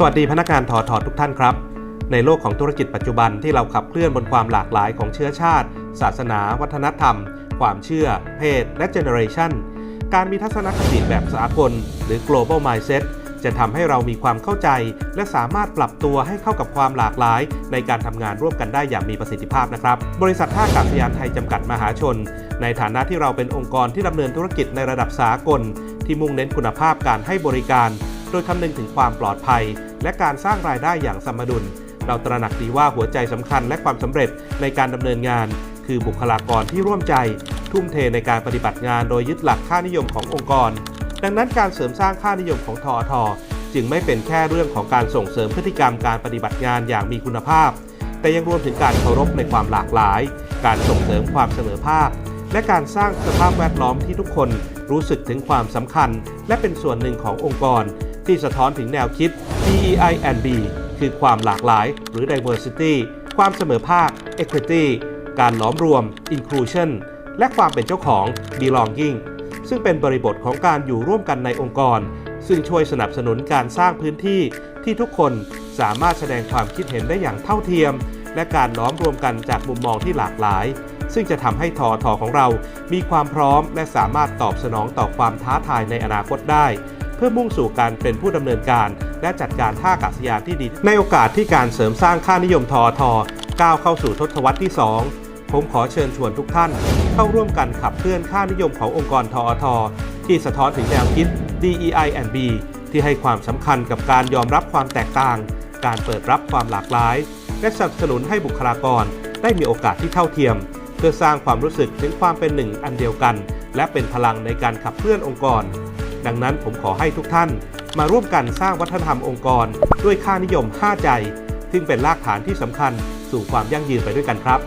สวัสดีพนักงานถอถอทุกท่านครับ ในโลกของธุรกิจปัจจุบันที่เราขับเคลื่อนบนความหลากหลายของเชื้อชาติ ศาสนา วัฒนธรรม ความเชื่อ เพศ และเจเนอเรชันการมีทัศนคติแบบสากล หรือ global mindset จะทำให้เรามีความเข้าใจ และสามารถปรับตัวให้เข้ากับความหลากหลาย ในการทำงานร่วมกันได้อย่างมีประสิทธิภาพนะครับ บริษัทท่าอากาศยานไทยจำกัดมหาชน ในฐานะที่เราเป็นองค์กรที่ดำเนินธุรกิจในระดับสากล ที่มุ่งเน้นคุณภาพการให้บริการ โดยคำนึงถึงความปลอดภัย และการสร้างรายได้อย่างสมดุล เราตระหนักดีว่าหัวใจสำคัญและความสำเร็จในการดำเนินงาน คือบุคลากรที่ร่วมใจ ทุ่มเทในการปฏิบัติงานโดยยึดหลักค่านิยมขององค์กร ดังนั้นการเสริมสร้างค่านิยมของทอทจึงไม่เป็นแค่เรื่องของการส่งเสริมพฤติกรรมการปฏิบัติงานอย่างมีคุณภาพ แต่ยังรวมถึงการเคารพในความหลากหลาย การส่งเสริมความเสมอภาค และการสร้างสภาพแวดล้อมที่ทุกคนรู้สึกถึงความสำคัญ และเป็นส่วนหนึ่งขององค์กร ที่สะท้อนถึงแนวคิด DEI and B คือความหลากหลาย หรือ diversity ความเสมอภาค equity การหลอมรวม inclusion และความเป็นเจ้าของ belonging ซึ่งเป็นบริบทของการอยู่ร่วมกันในองค์กร ซึ่งช่วยสนับสนุนการสร้างพื้นที่ที่ทุกคนสามารถแสดงความคิดเห็นได้อย่างเท่าเทียม และการล้อมรวมกันจากมุมมองที่หลากหลาย ซึ่งจะทำให้ทอทอของเรา มีความพร้อมและสามารถตอบสนองต่อความท้าทายในอนาคตได้ เพื่อมุ่งสู่การเป็นผู้ดำเนินการ และจัดการท่าอากาศยานที่ดี ในโอกาสที่การเสริมสร้างค่านิยมทอทอก้าวเข้าสู่ทศวรรษที่ 2 ผมขอเชิญชวนทุกท่าน เข้าร่วมกันขับเคลื่อนค่านิยมขององค์กรทอทที่สะท้อนถึงแนวคิด DEI and B ที่ให้ความสำคัญกับการยอมรับความแตกต่าง การเปิดรับความหลากหลาย และสนับสนุนให้บุคลากรได้มีโอกาสที่เท่าเทียม เพื่อสร้างความรู้สึกถึงความเป็นหนึ่งอันเดียวกัน และเป็นพลังในการขับเคลื่อนองค์กร ดังนั้นผมขอให้ทุกท่านมาร่วมกันสร้างวัฒนธรรมองค์กร ด้วยค่านิยม 5 ใจ ซึ่งเป็นรากฐานที่สำคัญสู่ความยั่งยืนไปด้วยกันครับ